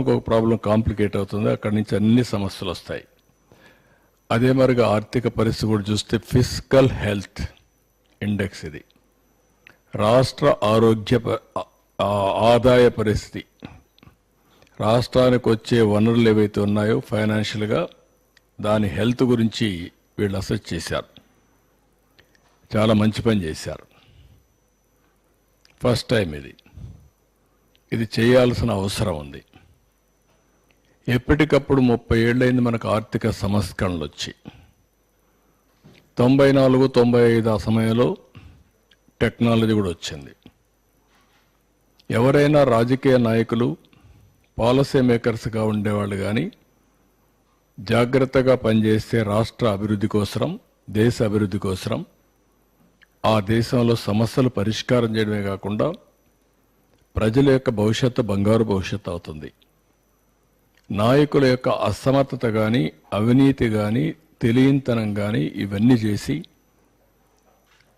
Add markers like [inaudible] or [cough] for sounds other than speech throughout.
ఒక problem complicate అవుతుంది. అక్కడి నుంచి అన్ని సమస్యలు వస్తాయి. అదే మరిగా ఆర్థిక పరిస్థితి కూడా చూస్తే ఫిజికల్ హెల్త్ ఇండెక్స్ ఇది. రాష్ట్ర ఆరోగ్య ఆదాయ పరిస్థితి. రాష్ట్రానికి వచ్చే వనరులు ఏవైతే ఉన్నాయో ఫైనాన్షియల్గా దాని హెల్త్ గురించి వీళ్ళు అసెస్ చేశారు. చాలా మంచి పని చేశారు. ఫస్ట్ టైం ఇది. ఇది చేయాల్సిన అవసరం ఉంది. ఎప్పటికప్పుడు ముప్పై ఏళ్ళైంది మనకు ఆర్థిక సంస్కరణలు వచ్చి తొంభై నాలుగు తొంభై ఐదు ఆ సమయంలో టెక్నాలజీ కూడా వచ్చింది. ఎవరైనా రాజకీయ నాయకులు పాలసీ మేకర్స్గా ఉండేవాళ్ళు కానీ జాగ్రత్తగా పనిచేస్తే రాష్ట్ర అభివృద్ధి కోసరం దేశ అభివృద్ధి కోసరం ఆ దేశంలో సమస్యలు పరిష్కారం చేయడమే కాకుండా ప్రజల యొక్క భవిష్యత్తు బంగారు భవిష్యత్తు అవుతుంది. నాయకుల యొక్క అసమర్థత కానీ అవినీతి కానీ తెలియంతనం కానీ ఇవన్నీ చేసి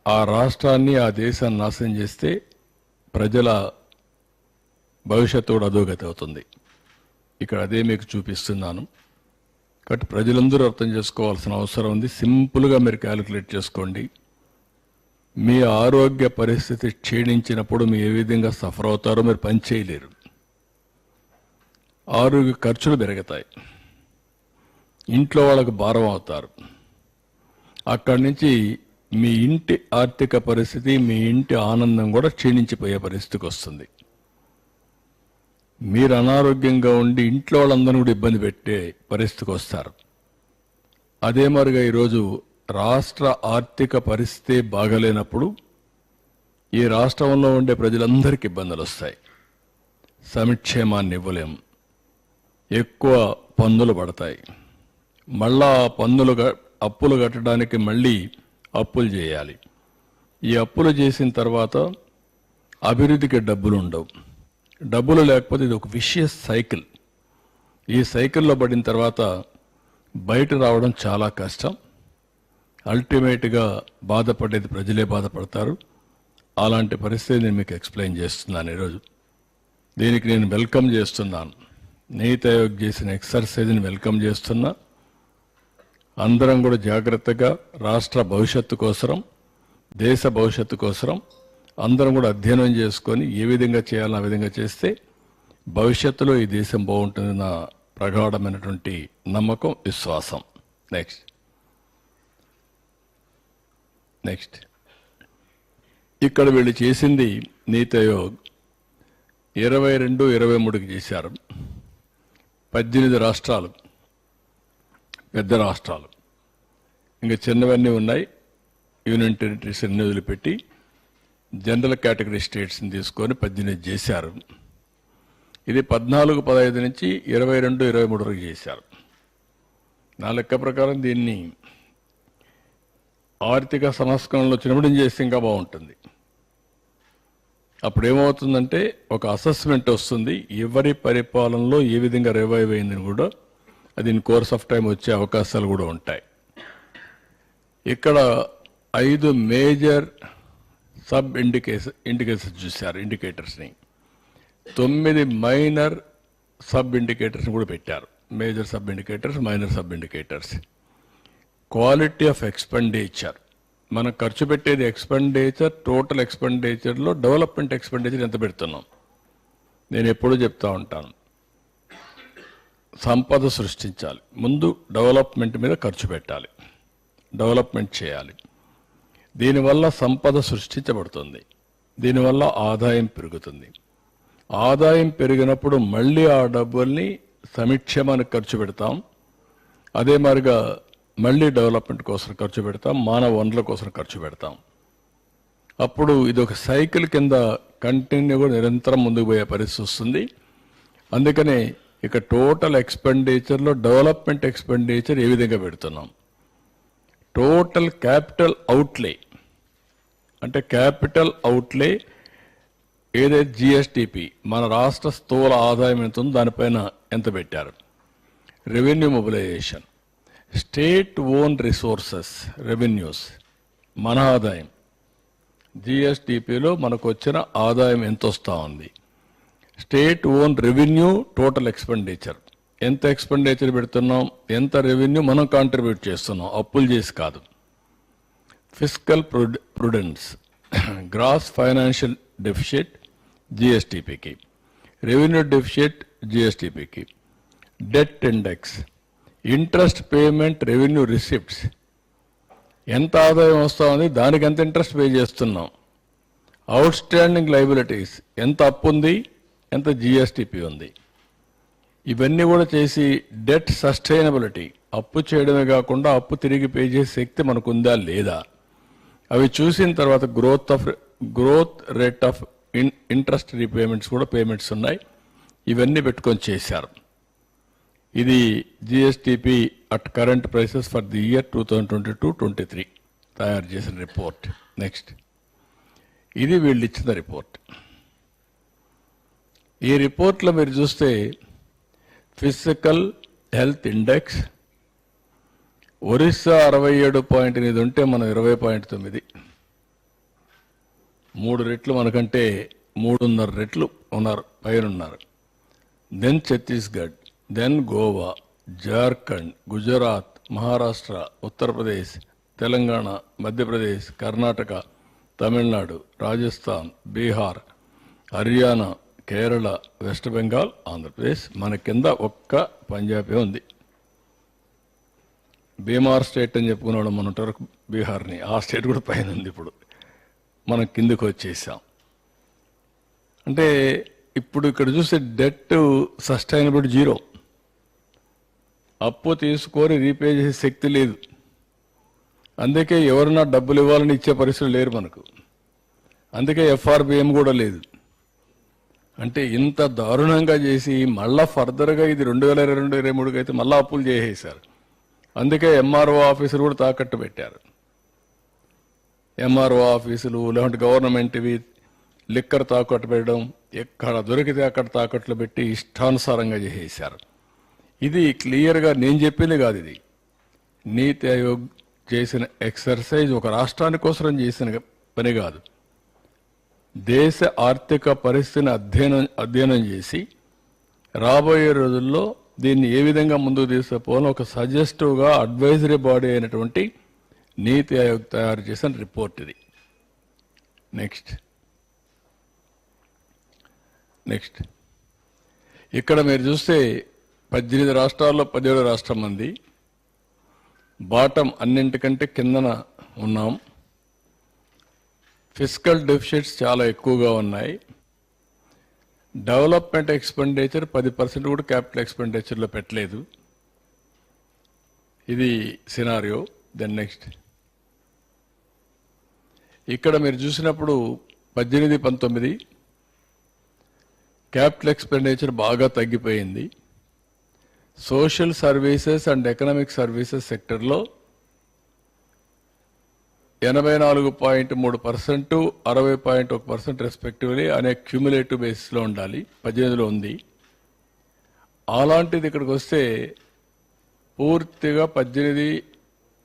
ఆ రాష్ట్రాన్ని ఆ దేశాన్ని నాశనం చేస్తే ప్రజల భవిష్యత్తు కూడా అధోగతి అవుతుంది. ఇక్కడ అదే మీకు చూపిస్తున్నాను. కాబట్టి ప్రజలందరూ అర్థం చేసుకోవాల్సిన అవసరం ఉంది. సింపుల్గా మీరు క్యాలిక్యులేట్ చేసుకోండి. మీ ఆరోగ్య పరిస్థితి క్షీణించినప్పుడు మీ ఏ విధంగా సఫర్ అవుతారో మీరు పని చేయలేరు. ఆరోగ్య ఖర్చులు పెరుగుతాయి. ఇంట్లో వాళ్ళకు భారం అవుతారు. అక్కడి నుంచి మీ ఇంటి ఆర్థిక పరిస్థితి మీ ఇంటి ఆనందం కూడా క్షీణించిపోయే పరిస్థితికి వస్తుంది. మీరు అనారోగ్యంగా ఉండి ఇంట్లో వాళ్ళందరూ కూడా ఇబ్బంది పెట్టే పరిస్థితికి వస్తారు. అదే మరిగా ఈరోజు రాష్ట్ర ఆర్థిక పరిస్థితి బాగలేనప్పుడు ఈ రాష్ట్రంలో ఉండే ప్రజలందరికీ ఇబ్బందులు వస్తాయి. సమిక్షేమాన్ని ఇవ్వలేం. ఎక్కువ పన్నులు పడతాయి. మళ్ళా ఆ పన్నులు గ- అప్పులు కట్టడానికి మళ్ళీ అప్పులు చేయాలి. ఈ అప్పులు చేసిన తర్వాత అభివృద్ధికి డబ్బులు ఉండవు డబ్బులు లేకపోతే ఇది ఒక విషయస్ సైకిల్. ఈ సైకిల్లో పడిన తర్వాత బయట రావడం చాలా కష్టం. అల్టిమేట్గా బాధపడేది ప్రజలే బాధపడతారు. అలాంటి పరిస్థితి నేను మీకు ఎక్స్ప్లెయిన్ చేస్తున్నాను ఈరోజు. దీనికి నేను వెల్కమ్ చేస్తున్నాను. నీతి ఆయోగ్ చేసిన ఎక్సర్సైజ్ని వెల్కమ్ చేస్తున్నా. అందరం కూడా జాగ్రత్తగా రాష్ట్ర భవిష్యత్తు కోసరం దేశ భవిష్యత్తు కోసరం అందరం కూడా అధ్యయనం చేసుకొని ఏ విధంగా చేయాలో ఆ విధంగా చేస్తే భవిష్యత్తులో ఈ దేశం బాగుంటుంది నా ప్రగాఢమైనటువంటి నమ్మకం విశ్వాసం. నెక్స్ట్ నెక్స్ట్ ఇక్కడ వీళ్ళు చేసింది నీతి ఆయోగ్. ఇరవై రెండు ఇరవై మూడుకి చేశారు. పద్దెనిమిది రాష్ట్రాలు పెద్ద రాష్ట్రాలు. ఇంకా చిన్నవన్నీ ఉన్నాయి. యూనియన్ టెరిటరీస్ అన్ని వదిలిపెట్టి జనరల్ కేటగిరీ స్టేట్స్ని తీసుకొని పద్దెనిమిది చేశారు. ఇది పద్నాలుగు పదహైదు నుంచి ఇరవై రెండు ఇరవై మూడు వరకు చేశారు. నా లెక్క ప్రకారం దీన్ని ఆర్థిక సంస్కరణలు వచ్చినప్పుడు చేస్తే ఇంకా బాగుంటుంది. అప్పుడు ఏమవుతుందంటే ఒక అసెస్మెంట్ వస్తుంది. ఎవరి పరిపాలనలో ఏ విధంగా రివైవ్ అయిందని కూడా అది ఇన్ కోర్స్ ఆఫ్ టైం వచ్చే అవకాశాలు కూడా ఉంటాయి. ఇక్కడ ఐదు మేజర్ సబ్ ఇండికేషన్ ఇండికేషన్స్ చూశారు ఇండికేటర్స్ని తొమ్మిది మైనర్ సబ్ ఇండికేటర్స్ని కూడా పెట్టారు. Major sub indicators minor sub indicators quality of expenditure మనం ఖర్చు పెట్టేది ఎక్స్పెండిచర్ టోటల్ ఎక్స్పెండిచర్లో డెవలప్మెంట్ ఎక్స్పెండిచర్ ఎంత పెడుతున్నాం? నేను ఎప్పుడూ చెప్తా ఉంటాను. సంపద సృష్టించాలి. ముందు డెవలప్మెంట్ మీద ఖర్చు పెట్టాలి. డెవలప్మెంట్ చేయాలి. దీనివల్ల సంపద సృష్టించబడుతుంది. దీనివల్ల ఆదాయం పెరుగుతుంది. ఆదాయం పెరిగినప్పుడు మళ్ళీ ఆ డబ్బుల్ని సమిక్షమానికి ఖర్చు పెడతాం. అదే మరిగా మళ్ళీ డెవలప్మెంట్ కోసం ఖర్చు పెడతాం మానవ వనరుల కోసం ఖర్చు పెడతాం. అప్పుడు ఇది ఒక సైకిల్ కింద కంటిన్యూగా నిరంతరం ముందుకు పోయే పరిస్థితి వస్తుంది. అందుకనే ఇక టోటల్ ఎక్స్పెండిచర్లో డెవలప్మెంట్ ఎక్స్పెండిచర్ ఏ విధంగా పెడుతున్నాం? టోటల్ క్యాపిటల్ అవుట్లే అంటే క్యాపిటల్ అవుట్లే ఏదైతే జిఎస్టిపి మన రాష్ట్ర స్థూల ఆదాయం ఎంత ఉందో దానిపైన ఎంత పెట్టారు? Revenue mobilization state own resources revenues మన ఆదాయం. జిఎస్టిపిలో మనకు వచ్చిన ఆదాయం ఎంత వస్తూ ఉంది? State own revenue total expenditure. ఎంత ఎక్స్పెండిచర్ పెడుతున్నాం? ఎంత రెవెన్యూ మనం కాంట్రిబ్యూట్ చేస్తున్నాం? అప్పులు చేసి కాదు. Physical prudence. [coughs] Gross financial deficit జిఎస్టిపికి. Revenue deficit జిఎస్టిపికి. Debt index. Interest payment revenue receipts. ఎంత ఆదాయం వస్తా ఉంది దానికి ఎంత ఇంట్రెస్ట్ పే చేస్తున్నాం. అవుట్ స్టాండింగ్ లైబిలిటీస్ ఎంత అప్పు ఉంది ఎంత జిఎస్టిపి ఉంది. ఇవన్నీ కూడా చేసి డెట్ సస్టైనబిలిటీ అప్పు చేయడమే కాకుండా అప్పు తిరిగి పే చేసే శక్తి మనకు ఉందా లేదా? అవి చూసిన తర్వాత growth of growth rate of interest repayments కూడా పేమెంట్స్ ఉన్నాయి. ఇవన్నీ పెట్టుకొని చేశారు. ఇది GSDP at current prices for the year two thousand twenty two twenty three తయారు చేసిన రిపోర్ట్ నెక్స్ట్ ఇది వీళ్ళు ఇచ్చిన రిపోర్ట్ ఈ రిపోర్ట్లో మీరు చూస్తే ఫిజికల్ హెల్త్ ఇండెక్స్ ఒరిస్సా అరవై ఏడు పాయింట్ ఎనిమిది ఉంటే మనం ఇరవై పాయింట్ తొమ్మిది. మూడు రెట్లు మనకంటే మూడున్నర రెట్లు ఉన్నారు పైన ఉన్నారు then Chhattisgarh then Goa Jharkhand Gujarat Maharashtra Uttar Pradesh Telangana Madhya Pradesh Karnataka Tamil Nadu Rajasthan Bihar Haryana Kerala West Bengal Andhra Pradesh మన కింద ఒక్క పంజాబే ఉంది. బీమార్ స్టేట్ అని చెప్పుకున్నాడు మన వరకు బీహార్ని. ఆ స్టేట్ కూడా పైన ఉంది ఇప్పుడు. మనం కిందకు వచ్చేసాం. అంటే ఇప్పుడు ఇక్కడ చూస్తే డెట్ సస్టైనబుల్ జీరో. అప్పు తీసుకొని రీపే చేసే శక్తి లేదు. అందుకే ఎవరన్నా డబ్బులు ఇవ్వాలని ఇచ్చే పరిస్థితులు లేరు మనకు. అందుకే ఎఫ్ఆర్బిఎం కూడా లేదు. అంటే ఇంత దారుణంగా చేసి మళ్ళా ఫర్దర్గా ఇది రెండు వేల ఇరవై రెండు ఇరవై మూడుకి అయితే మళ్ళీ అప్పులు చేసేసారు అందుకే ఎంఆర్ఓ ఆఫీసులు కూడా తాకట్టు పెట్టారు. ఎంఆర్ఓ ఆఫీసులు లేదంటే గవర్నమెంట్వి లిక్కర్ తాకట్టు పెట్టడం ఎక్కడ దొరికితే అక్కడ తాకట్లు పెట్టి ఇష్టానుసారంగా చేసేసారు ఇది క్లియర్గా నేను చెప్పింది కాదు ఇది. నీతి ఆయోగ్ చేసిన ఎక్సర్సైజ్ ఒక రాష్ట్రాని కోసం చేసిన పని కాదు. దేశ ఆర్థిక పరిస్థితిని అధ్యయనం అధ్యయనం చేసి రాబోయే రోజుల్లో దీన్ని ఏ విధంగా ముందుకు తీసుకుపోవాలని ఒక సజెస్టివ్గా అడ్వైజరీ బాడీ అయినటువంటి నీతి ఆయోగ్ తయారు చేసిన రిపోర్ట్ ఇది. నెక్స్ట్. నెక్స్ట్. ఇక్కడ మీరు చూస్తే పద్దెనిమిది రాష్ట్రాల్లో పదిహేడు రాష్ట్రం మంది బాటం అన్నింటికంటే కిందన ఉన్నాం. ఫిజికల్ డెఫిషిట్స్ చాలా ఎక్కువగా ఉన్నాయి. డెవలప్మెంట్ ఎక్స్పెండిచర్ పది పర్సెంట్ కూడా క్యాపిటల్ ఎక్స్పెండిచర్లో పెట్టలేదు. ఇది సినారియో. దెన్ నెక్స్ట్ ఇక్కడ మీరు చూసినప్పుడు పద్దెనిమిది పంతొమ్మిది క్యాపిటల్ ఎక్స్పెండిచర్ బాగా తగ్గిపోయింది. Social services and economic services సెక్టర్లో ఎనభై నాలుగు పాయింట్ మూడు పర్సెంట్ అరవై పాయింట్ ఒక పర్సెంట్ రెస్పెక్టివ్లీ అనే క్యూములేటివ్ బేసిస్లో ఉండాలి. పద్దెనిమిదిలో ఉంది. అలాంటిది ఇక్కడికి వస్తే పూర్తిగా పద్దెనిమిది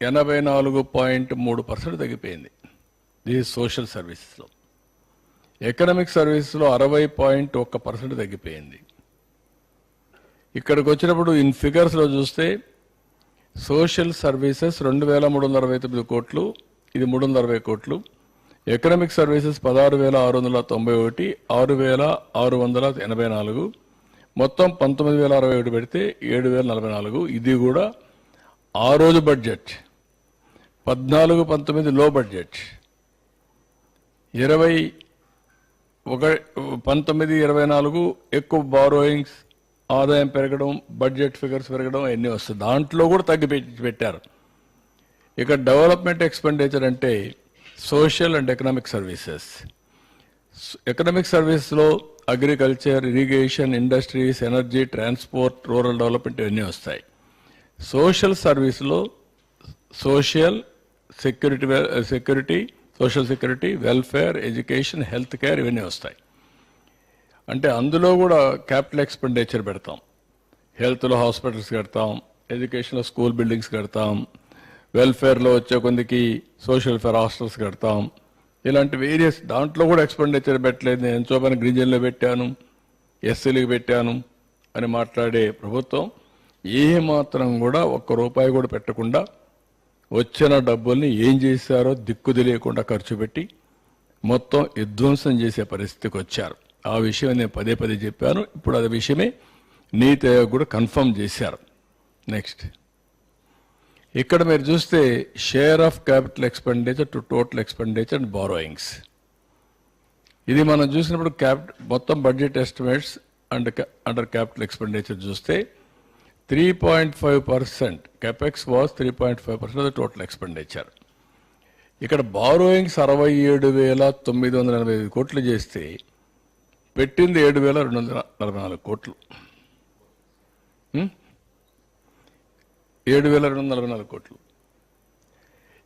ఎనభై నాలుగు పాయింట్ మూడు పర్సెంట్ తగ్గిపోయింది. ఇది సోషల్ సర్వీసెస్లో ఎకనామిక్ సర్వీసెస్లో అరవై పాయింట్ ఒక్క పర్సెంట్ తగ్గిపోయింది. ఇక్కడికి వచ్చినప్పుడు ఇన్ ఫిగర్స్లో చూస్తే సోషల్ సర్వీసెస్ రెండు వేల మూడు వందల అరవై తొమ్మిది కోట్లు ఇది మూడు వందల అరవై కోట్లు. ఎకనామిక్ సర్వీసెస్ పదహారు వేల ఆరు వందల తొంభై ఒకటి ఆరు వేల ఆరు వందల ఎనభై నాలుగు. మొత్తం పంతొమ్మిది వేల అరవై ఒకటి పెడితే ఏడు వేల నలభై నాలుగు. ఇది కూడా ఆ రోజు బడ్జెట్ పద్నాలుగు పంతొమ్మిది లో బడ్జెట్ ఇరవై ఒక పంతొమ్మిది ఇరవై నాలుగు ఎక్కువ బారోయింగ్స్ ఆదాయం పెరగడం బడ్జెట్ ఫిగర్స్ పెరగడం అన్నీ వస్తాయి. దాంట్లో కూడా తగ్గి పెట్టారు. ఇక డెవలప్మెంట్ ఎక్స్పెండిచర్ అంటే social and economic services economic సర్వీస్లో agriculture irrigation industries energy transport rural development ఇవన్నీ వస్తాయి. సోషల్ సర్వీస్లో social security security social security welfare education health care ఇవన్నీ వస్తాయి. అంటే అందులో కూడా క్యాపిటల్ ఎక్స్పెండిచర్ పెడతాం. హెల్త్లో హాస్పిటల్స్ కడతాం ఎడ్యుకేషన్లో స్కూల్ బిల్డింగ్స్ కడతాం వెల్ఫేర్లో వచ్చే కొందికి సోషల్ ఫేర్ హాస్టల్స్ కడతాం. ఇలాంటి వేరియస్ దాంట్లో కూడా ఎక్స్పెండిచర్ పెట్టలేదు. నేను ఎంతో పని పెట్టాను ఎస్సీలకు పెట్టాను అని మాట్లాడే ప్రభుత్వం ఏ మాత్రం కూడా ఒక్క రూపాయి కూడా పెట్టకుండా వచ్చిన డబ్బుల్ని ఏం చేశారో దిక్కు తెలియకుండా ఖర్చు పెట్టి మొత్తం విధ్వంసం చేసే పరిస్థితికి వచ్చారు. ఆ విషయం నేను పదే పదే చెప్పాను. ఇప్పుడు అది విషయమే నీతి ఆయోగ్ కూడా కన్ఫర్మ్ చేశారు. నెక్స్ట్ ఇక్కడ మీరు చూస్తే share of capital expenditure to total expenditure and borrowings ఇది మనం చూసినప్పుడు క్యాప్ మొత్తం budget estimates and under capital expenditure చూస్తే three point five percent capex was three point five percent of total expenditure ఇక్కడ బారోయింగ్స్ అరవై ఏడు వేల తొమ్మిది వందల ఎనభై ఐదు కోట్లు చేస్తే పెట్టింది ఏడు వేల రెండు వందల నలభై నాలుగు కోట్లు. ఏడు వేల రెండు వందల నలభై నాలుగు కోట్లు.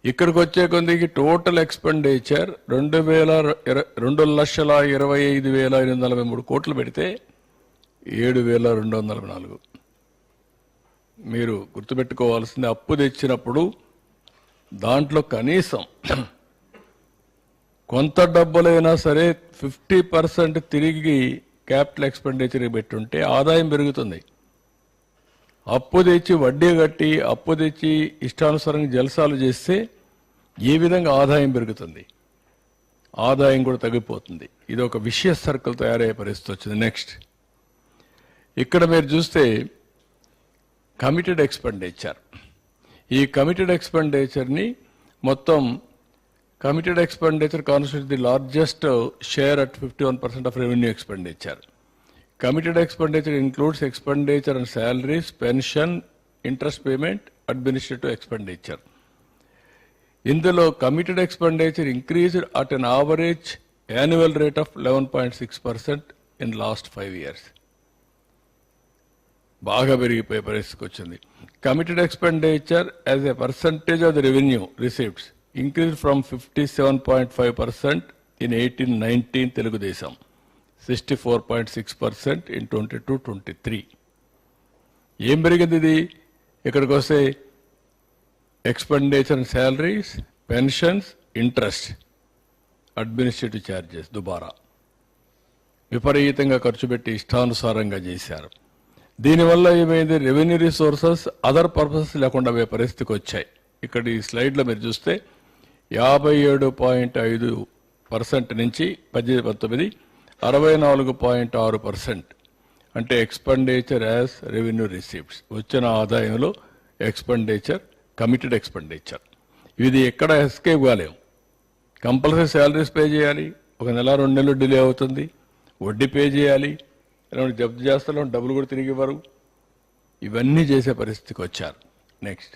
ఇక్కడికి వచ్చే కొద్దికి టోటల్ ఎక్స్పెండిచర్ రెండు వేల రెండు లక్షల ఇరవై ఐదు వేల ఎనిమిది వందల నలభై మూడు కోట్లు పెడితే ఏడు వేల రెండు వందల నలభై నాలుగు. మీరు గుర్తుపెట్టుకోవాల్సింది అప్పు తెచ్చినప్పుడు దాంట్లో కనీసం కొంత డబ్బులైనా సరే ఫిఫ్టీ పర్సెంట్ తిరిగి క్యాపిటల్ ఎక్స్పెండిచర్ పెట్టుంటే ఆదాయం పెరుగుతుంది. అప్పు తెచ్చి వడ్డీ కట్టి అప్పు తెచ్చి ఇష్టానుసారంగా జలసాలు చేస్తే ఏ విధంగా ఆదాయం పెరుగుతుంది? ఆదాయం కూడా తగ్గిపోతుంది. ఇది ఒక విషయ సర్కిల్ తయారయ్యే పరిస్థితి వచ్చింది. నెక్స్ట్. ఇక్కడ మీరు చూస్తే కమిటెడ్ ఎక్స్పెండిచర్ ఈ కమిటెడ్ ఎక్స్పెండిచర్ని మొత్తం committed expenditure constitute the largest share at fifty one percent of revenue expenditure committed expenditure includes expenditure and salaries pension interest payment administrative expenditure ఇందులో committed expenditure increased at an average annual rate of eleven point six percent in last five years బాగా పెరిగిపోయే పరిస్థితికి వచ్చింది. Committed expenditure as a percentage of the revenue receipts increase from fifty seven point five percent in eighteen nineteen Telugu Desam sixty four point six percent in twenty two twenty three ఏం పెరిగింది ఇది? ఇక్కడికి వస్తే expenditure salaries pensions interest administrative charges దుబారా. విపరీతంగా ఖర్చు పెట్టి ఇష్టానుసారంగా చేశారు. దీనివల్ల ఏమైంది? రెవెన్యూ రిసోర్సెస్ అదర్ పర్పసెస్ లేకుండా పోయే పరిస్థితికి వచ్చాయి. ఇక్కడ ఈ స్లైడ్లో మీరు చూస్తే యాభై ఏడు పాయింట్ ఐదు పర్సెంట్ నుంచి పద్దెనిమిది పంతొమ్మిది అరవై నాలుగు పాయింట్ ఆరు పర్సెంట్ అంటే ఎక్స్పెండిచర్ యాజ్ రెవెన్యూ రిసీప్ట్స్ వచ్చిన ఆదాయంలో ఎక్స్పెండిచర్ కమిటెడ్ ఎక్స్పెండిచర్ ఇది ఎక్కడ ఎస్కేప్ కాలేము. కంపల్సరీ శాలరీస్ పే చేయాలి ఒక నెల రెండు నెలలు డిలే అవుతుంది వడ్డీ పే చేయాలి ఇలాంటి జప్తు చేస్తాలో డబ్బులు కూడా తిరిగి ఇవ్వరు. ఇవన్నీ చేసే పరిస్థితికి వచ్చారు. నెక్స్ట్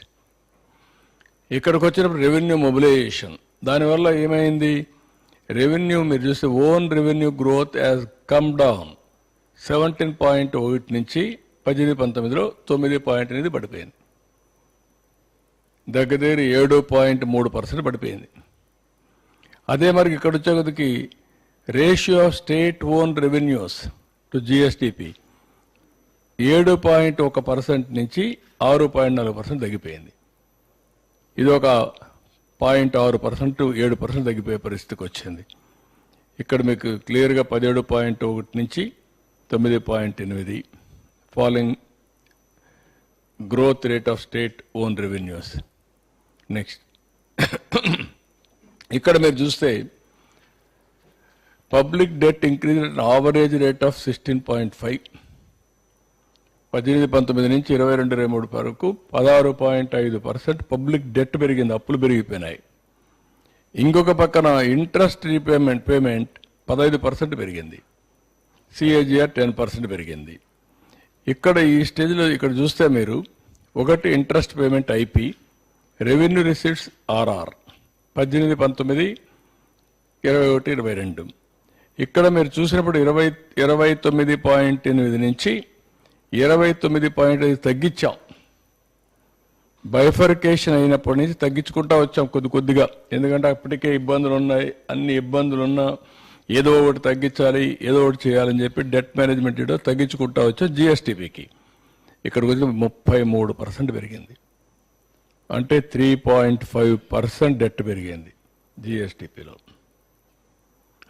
ఇక్కడికి వచ్చినప్పుడు రెవెన్యూ మొబిలైజేషన్ దానివల్ల ఏమైంది? రెవెన్యూ మీరు చూస్తే own revenue growth has come down seventeen point ఒకటి నుంచి పద్దెనిమిది పంతొమ్మిదిలో తొమ్మిది పాయింట్ అనేది పడిపోయింది. దగ్గర దగ్గర ఏడు పాయింట్ మూడు పర్సెంట్ పడిపోయింది. అదే మరి ఇక్కడ వచ్చేకొద్దికి ratio of state own revenues to GSDP ఏడు పాయింట్ ఒక పర్సెంట్ నుంచి ఆరు పాయింట్ నాలుగు పర్సెంట్ తగ్గిపోయింది. ఇది ఒక పాయింట్ ఆరు పర్సెంట్ ఏడు పర్సెంట్ తగ్గిపోయే పరిస్థితికి వచ్చింది. ఇక్కడ మీకు క్లియర్గా పదిహేడు పాయింట్ ఒకటి నుంచి తొమ్మిది పాయింట్ ఎనిమిది following growth rate of state own revenues. Next. ఇక్కడ మీరు చూస్తే public debt increase average rate of sixteen point five పద్దెనిమిది పంతొమ్మిది నుంచి ఇరవై రెండు ఇరవై మూడు వరకు పదహారు పాయింట్ ఐదు పర్సెంట్ పబ్లిక్ డెట్ పెరిగింది అప్పులు పెరిగిపోయినాయి. ఇంకొక పక్కన ఇంట్రెస్ట్ రీపేమెంట్ పేమెంట్ పదహైదు పర్సెంట్ పెరిగింది. సిఏజిఆర్ టెన్ పర్సెంట్ పెరిగింది. ఇక్కడ ఈ స్టేజ్లో ఇక్కడ చూస్తే మీరు ఒకటి interest payment IP revenue receipts RR పద్దెనిమిది పంతొమ్మిది ఇరవై ఒకటి ఇరవై రెండు. ఇక్కడ మీరు చూసినప్పుడు ఇరవై ఇరవై తొమ్మిది పాయింట్ ఎనిమిది నుంచి ఇరవై తొమ్మిది పాయింట్ ఐదు తగ్గించాం. బైఫర్కేషన్ అయినప్పటి నుంచి తగ్గించుకుంటా వచ్చాం కొద్ది కొద్దిగా. ఎందుకంటే అప్పటికే ఇబ్బందులు ఉన్నాయి. అన్ని ఇబ్బందులు ఉన్నా ఏదో ఒకటి తగ్గించాలి ఏదో ఒకటి చేయాలని చెప్పి డెట్ మేనేజ్మెంట్ ఏదో తగ్గించుకుంటా వచ్చాం జిఎస్టీపీకి ఇక్కడికి వచ్చి ముప్పై మూడు పర్సెంట్ పెరిగింది. అంటే three point five percent debt పెరిగింది జిఎస్టీపీలో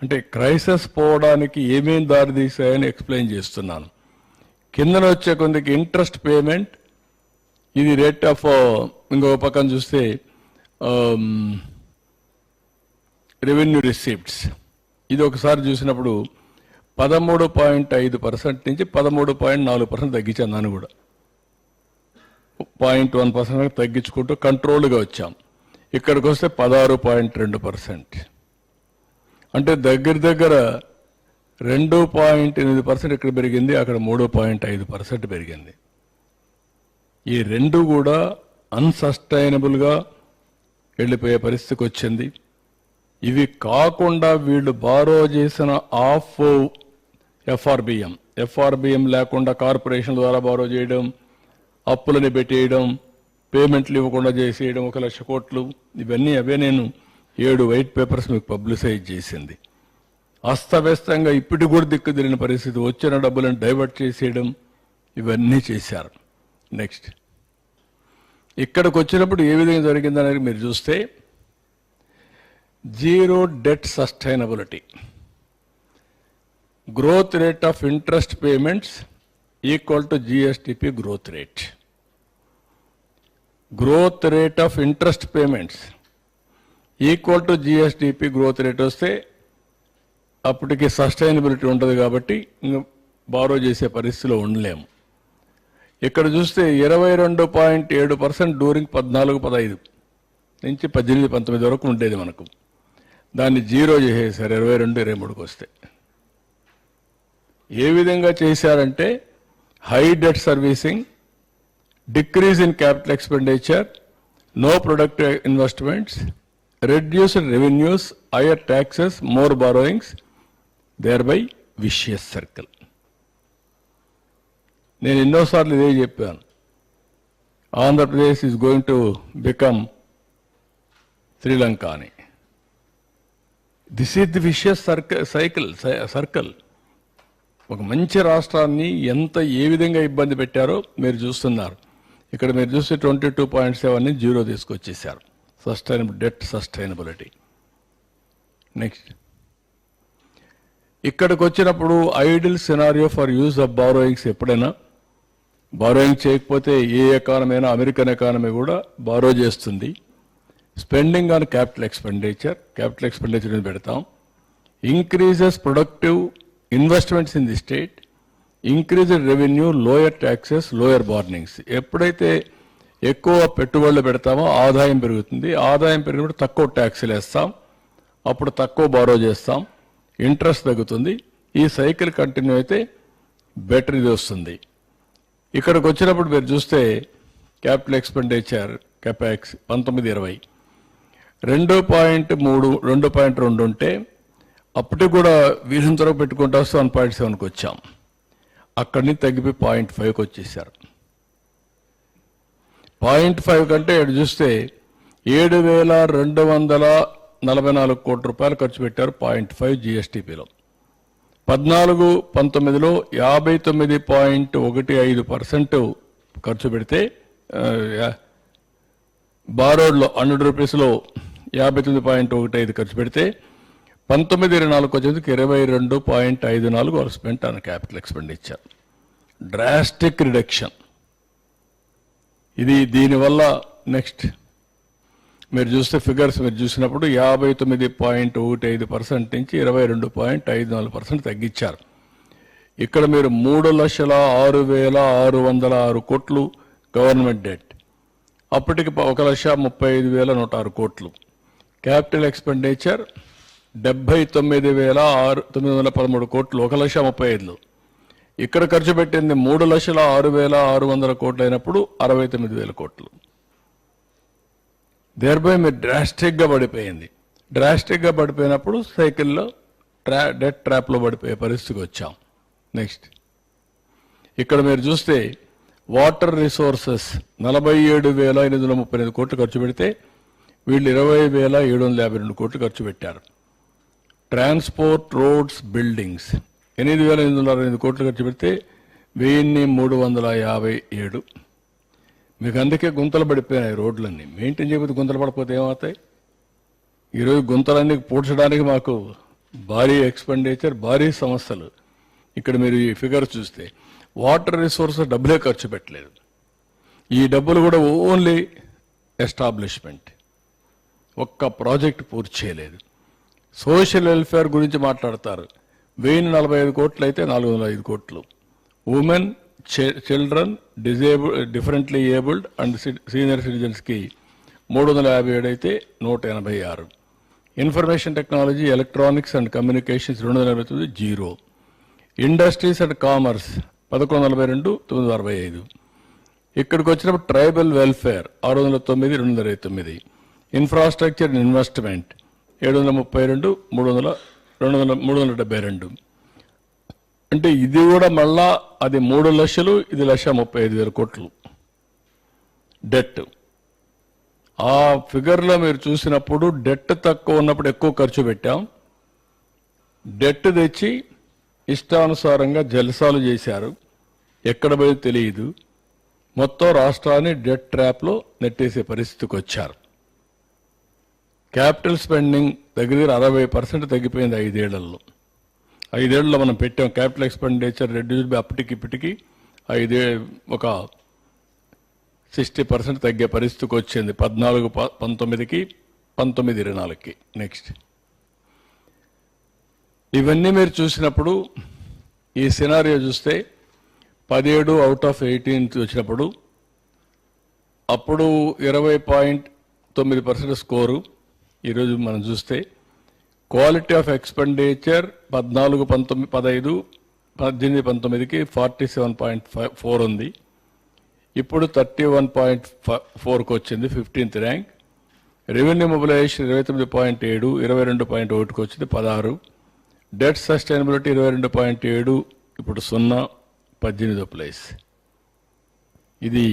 అంటే క్రైసిస్ పోవడానికి ఏమేం దారి తీసాయని ఎక్స్ప్లెయిన్ చేస్తున్నాను. కిందన వచ్చే కొందికి ఇంట్రెస్ట్ పేమెంట్ ఇది రేట్ ఆఫ్ uh, ఇంకొక పక్కన చూస్తే um, రెవెన్యూ రిసీప్ట్స్ ఇది ఒకసారి చూసినప్పుడు పదమూడు పాయింట్ ఐదు పర్సెంట్ నుంచి పదమూడు పాయింట్ నాలుగు పర్సెంట్ తగ్గించాను దాన్ని కూడా. పాయింట్ వన్ పర్సెంట్ తగ్గించుకుంటూ కంట్రోల్గా వచ్చాం. ఇక్కడికి వస్తే పదహారు పాయింట్ రెండు పర్సెంట్. అంటే దగ్గర దగ్గర రెండు పాయింట్ ఎనిమిది పర్సెంట్ ఇక్కడ పెరిగింది అక్కడ మూడు పాయింట్ ఐదు పర్సెంట్ పెరిగింది. ఈ రెండు కూడా అన్సస్టైనబుల్గా వెళ్ళిపోయే పరిస్థితికి వచ్చింది. ఇవి కాకుండా వీళ్ళు బారో చేసిన ఆఫ్ ఎఫ్ఆర్బిఎం. ఎఫ్ఆర్బిఎం లేకుండా కార్పొరేషన్ ద్వారా బారో చేయడం అప్పులని పెట్టేయడం పేమెంట్లు ఇవ్వకుండా చేసేయడం ఒక లక్ష కోట్లు ఇవన్నీ అవే నేను ఏడు వైట్ పేపర్స్ మీకు పబ్లిసైజ్ చేసింది. అస్తవ్యస్తంగా ఇప్పటి కూడా దిక్కు తిరిగిన పరిస్థితి వచ్చిన డబ్బులను డైవర్ట్ చేసేయడం ఇవన్నీ చేశారు. నెక్స్ట్. ఇక్కడికి వచ్చినప్పుడు ఏ విధంగా జరిగిందనేది మీరు చూస్తే zero debt sustainability. Growth rate of interest payments equal to GSDP growth rate. Growth rate of interest payments equal to GSDP growth rate వస్తే అప్పటికి సస్టైనబిలిటీ ఉండదు కాబట్టి బారో చేసే పరిస్థితిలో ఉండలేము. ఇక్కడ చూస్తే ఇరవై రెండు పాయింట్ ఏడు పర్సెంట్ డూరింగ్ పద్నాలుగు పదహైదు నుంచి పద్దెనిమిది పంతొమ్మిది వరకు ఉండేది మనకు. దాన్ని జీరో చేసేసారు ఇరవై రెండు ఇరవై మూడుకి వస్తే ఏ విధంగా చేశారంటే high debt servicing decrease in capital expenditure no productive investments reduced revenues higher taxes more borrowings thereby vicious circle నేను ఎన్నోసార్లు ఇదే చెప్పాను. Andhra Pradesh is going to become Sri Lanka అని this is the vicious circle cycle circle ఒక మంచి రాష్ట్రాన్ని ఎంత ఏ విధంగా ఇబ్బంది పెట్టారో మీరు చూస్తున్నారు. ఇక్కడ మీరు చూస్తే twenty two point seven zero తీసుకొచ్చేసారు sustainable debt sustainability next ఇక్కడికి వచ్చినప్పుడు ideal scenario for use of borrowings ఎప్పుడైనా? బారోయింగ్ చేయకపోతే ఏ ఎకానమీ అయినా అమెరికన్ ఎకానమీ కూడా బారో చేస్తుంది. Spending on capital expenditure capital expenditure పెడతాం. Increases productive investments in the state. Increased revenue lower taxes lower borrowings. ఎప్పుడైతే ఎక్కువ పెట్టుబడులు పెడతామో ఆదాయం పెరుగుతుంది. ఆదాయం పెరిగినప్పుడు తక్కువ ట్యాక్స్లు వేస్తాం. అప్పుడు తక్కువ బారో చేస్తాం. ఇంట్రెస్ట్ తగ్గుతుంది. ఈ సైకిల్ కంటిన్యూ అయితే బెటర్ ఇది వస్తుంది. ఇక్కడికి వచ్చినప్పుడు మీరు చూస్తే క్యాపిటల్ ఎక్స్పెండిచర్ కెపాక్స్ పంతొమ్మిది ఇరవై. రెండు పాయింట్ మూడు రెండు పాయింట్ రెండు ఉంటే అప్పటికి కూడా వీరంతో పెట్టుకుంటూ వస్తే వన్ పాయింట్ సెవెన్కి వచ్చాం. అక్కడి నుంచి తగ్గిపోయి పాయింట్ ఫైవ్కి వచ్చేసారు పాయింట్ ఫైవ్ కంటే ఇటు చూస్తే ఏడు వేల రెండు వందల నలభై నాలుగు కోట్ల రూపాయలు ఖర్చు పెట్టారు పాయింట్ ఫైవ్ జిఎస్టిపిలో. పద్నాలుగు పంతొమ్మిదిలో యాభై తొమ్మిది పాయింట్ ఒకటి ఐదు పర్సెంట్ ఖర్చు పెడితే బారోడ్లో హండ్రెడ్ రూపీస్లో యాభై తొమ్మిది పాయింట్ ఒకటి ఐదు ఖర్చు పెడితే పంతొమ్మిది ఇరవై నాలుగు వచ్చేందుకు ఇరవై రెండు పాయింట్ ఐదు నాలుగు were spent on capital expenditure. Drastic reduction. ఇది దీనివల్ల నెక్స్ట్ మీరు చూస్తే ఫిగర్స్ మీరు చూసినప్పుడు యాభై తొమ్మిది పాయింట్ ఒకటి ఐదు పర్సెంట్ నుంచి ఇరవై రెండు పాయింట్ ఐదు నాలుగు పర్సెంట్ తగ్గించారు. ఇక్కడ మీరు మూడు లక్షల ఆరు వేల ఆరు వందల ఆరు కోట్లు గవర్నమెంట్ డెట్ అప్పటికి ఒక లక్ష ముప్పై ఐదు వేల నూట ఆరు కోట్లు. క్యాపిటల్ ఎక్స్పెండిచర్ డెబ్బై తొమ్మిది వేల ఆరు తొమ్మిది వందల పదమూడు కోట్లు ఒక లక్ష ముప్పై ఐదులు. ఇక్కడ ఖర్చు పెట్టింది మూడు లక్షల ఆరు వేల ఆరు వందల కోట్లు అయినప్పుడు అరవై తొమ్మిది వేల కోట్లు. దేర్బై మీరు డ్రాస్టిక్గా పడిపోయింది. డ్రాస్టిక్గా పడిపోయినప్పుడు సైకిల్లో ట్రా డెట్ ట్రాప్లో పడిపోయే పరిస్థితికి వచ్చాం. నెక్స్ట్ ఇక్కడ మీరు చూస్తే వాటర్ రిసోర్సెస్ నలభై ఏడు వేల ఎనిమిది వందల ముప్పై ఎనిమిది కోట్లు ఖర్చు పెడితే వీళ్ళు ఇరవై వేల ఏడు వందల యాభై రెండు కోట్లు ఖర్చు పెట్టారు. ట్రాన్స్పోర్ట్ రోడ్స్ బిల్డింగ్స్ ఎనిమిది వేల ఎనిమిది వందల అరవై ఎనిమిది కోట్లు ఖర్చు పెడితే వెయ్యిన్ని మూడు వందల యాభై ఏడు. మీకు అందుకే గుంతలు పడిపోయినాయి రోడ్లన్నీ. మెయింటైన్ చేయకపోతే గుంతలు పడిపోతే ఏమవుతాయి? ఈరోజు గుంతలన్నీ పూడ్చడానికి మాకు భారీ ఎక్స్పెండిచర్ భారీ సమస్యలు. ఇక్కడ మీరు ఈ ఫిగర్ చూస్తే వాటర్ రిసోర్స్ డబ్బులే ఖర్చు పెట్టలేదు. ఈ డబ్బులు కూడా ఓన్లీ ఎస్టాబ్లిష్మెంట్. ఒక్క ప్రాజెక్ట్ పూర్తి చేయలేదు. సోషల్ వెల్ఫేర్ గురించి మాట్లాడతారు. వెయ్యి నలభై ఐదు కోట్లు అయితే నాలుగు వందల ఐదు కోట్లు. Women children disable differently abled and senior సిటిజన్స్కి మూడు వందల యాభై ఏడు అయితే నూట ఎనభై ఆరు. Information technology electronics and communications రెండు వందల ఎనభై తొమ్మిది జీరో. ఇండస్ట్రీస్ అండ్ కామర్స్ పదకొండు నలభై రెండు తొమ్మిది వందల అరవై ఐదు. ఇక్కడికి వచ్చినప్పుడు ట్రైబల్ వెల్ఫేర్ ఆరు వందల తొమ్మిది రెండు వందల ఇరవై తొమ్మిది. ఇన్ఫ్రాస్ట్రక్చర్ అండ్ ఇన్వెస్ట్మెంట్ ఏడు వందల ముప్పై రెండు మూడు వందల రెండు వందల మూడు వందల డెబ్బై రెండు. అంటే ఇది కూడా మళ్ళా అది మూడు లక్షలు ఇది లక్ష ముప్పై ఐదు వేల కోట్లు. డెట్. ఆ ఫిగర్లో మీరు చూసినప్పుడు డెట్ తక్కువ ఉన్నప్పుడు ఎక్కువ ఖర్చు పెట్టాం. డెట్ తెచ్చి ఇష్టానుసారంగా జలసాలు చేశారు. ఎక్కడ పోయి తెలియదు. మొత్తం రాష్ట్రాన్ని డెట్ ట్రాప్లో నెట్టేసే పరిస్థితికి వచ్చారు. క్యాపిటల్ స్పెండింగ్ దగ్గర దగ్గర అరవై పర్సెంట్ తగ్గిపోయింది ఐదేళ్ళలో. ఐదేళ్ళలో మనం పెట్టాం క్యాపిటల్ ఎక్స్పెండిచర్ రెడ్యూస్ బై అప్పటికి ఇప్పటికి ఐదే ఒక సిక్స్టీ పర్సెంట్ తగ్గే పరిస్థితికి వచ్చింది. పద్నాలుగు ప- పంతొమ్మిదికి పంతొమ్మిది ఇరవై నాలుగుకి నెక్స్ట్. ఇవన్నీ మీరు చూసినప్పుడు ఈ సినారియో చూస్తే పదిహేడు అవుట్ ఆఫ్ ఎయిటీన్ వచ్చినప్పుడు అప్పుడు ఇరవై పాయింట్ తొమ్మిది పర్సెంట్ స్కోరు ఈరోజు మనం చూస్తే క్వాలిటీ ఆఫ్ ఎక్స్పెండిచర్ పద్నాలుగు పంతొమ్మిది పదహైదు పద్దెనిమిది పంతొమ్మిదికి forty seven point five four ఉంది. ఇప్పుడు థర్టీ వన్ పాయింట్ ఫోర్కి వచ్చింది ఫిఫ్టీన్త్ ర్యాంక్. రెవెన్యూ మొబిలైజేషన్ ఇరవై తొమ్మిది పాయింట్ ఏడు ఇరవై రెండు పాయింట్ ఒకటికి వచ్చింది పదహారు. డెట్ సస్టైనబిలిటీ ఇరవై రెండు పాయింట్ ఏడు ఇప్పుడు సున్నా పద్దెనిమిదో ప్లేస్. ఇది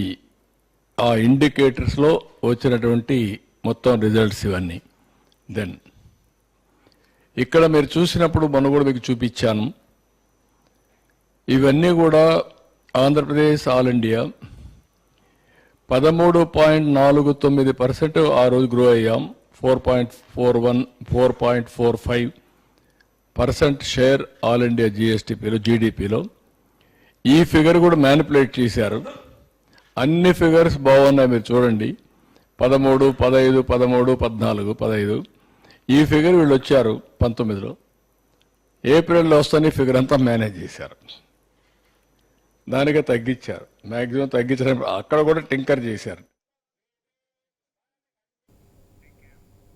ఆ ఇండికేటర్స్లో వచ్చినటువంటి మొత్తం రిజల్ట్స్ ఇవన్నీ. దెన్ ఇక్కడ మీరు చూసినప్పుడు మనం కూడా మీకు చూపించాను. ఇవన్నీ కూడా ఆంధ్రప్రదేశ్ ఆల్ ఇండియా. పదమూడు పాయింట్ నాలుగు తొమ్మిది పర్సెంట్ ఆ రోజు గ్రో అయ్యాం. Four point four one four point four five percent share all India జిఎస్టిపిలో జీడిపిలో ఈ ఫిగర్ కూడా మ్యానిపులేట్ చేశారు. అన్ని ఫిగర్స్ బాగున్నాయి మీరు చూడండి. పదమూడు పదహైదు పదమూడు పద్నాలుగు పదహైదు. ఈ ఫిగర్ వీళ్ళు వచ్చారు పంతొమ్మిదిలో. ఏప్రిల్లో వస్తానే ఫిగర్ అంతా మేనేజ్ చేశారు. దానికే తగ్గించారు. మ్యాక్సిమం తగ్గించడం అక్కడ కూడా టింకర్ చేశారు.